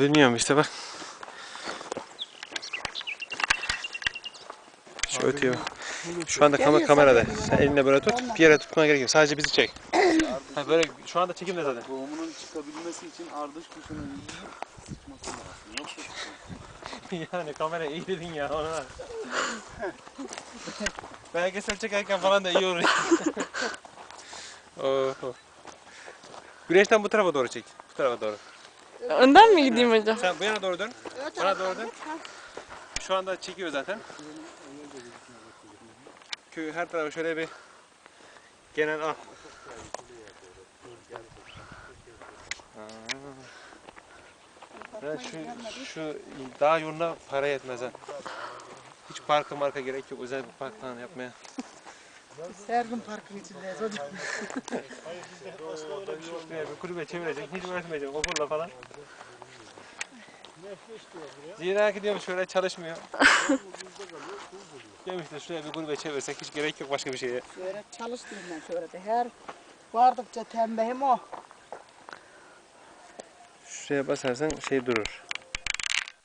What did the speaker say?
Bilmiyorum işte bak. Şu ötüyor. Şu anda kam kamerada. Sen eline böyle tut. Bir yere tutmana gerek yok. Sadece bizi çek. Ha böyle şu anda çekimde zaten. Tohumunun çıkabilmesi için ardış kuşunun sıçması lazım. Yoksa yani kamera iyi dedin ya ona. Belgesel çekerken falan da iyi olur. Oho. Güneşten bu tarafa doğru çek. Bu tarafa doğru. Önden mi gideyim hocam? Sen bu yana doğru dön. Bana doğru dön. Şu anda çekiyor zaten. Köyü her tarafı şöyle bir genel al. Ya şu, şu dağ yoluna para yetmez ha. Hiç parka marka gerek yok özel bir park falan yapmaya. Her gün parkın içindeyiz hocam. Şuraya bir kulübe çevirecek, hiç uğraşmayacak okulda falan. Zira ki diyorum şöyle çalışmıyor. diyorum işte şuraya bir kulübe çevirsek hiç gerek yok başka bir şeye. Şöyle çalıştım ben şöyle de her vardıkça tembihim o. Şuraya basarsan şey durur.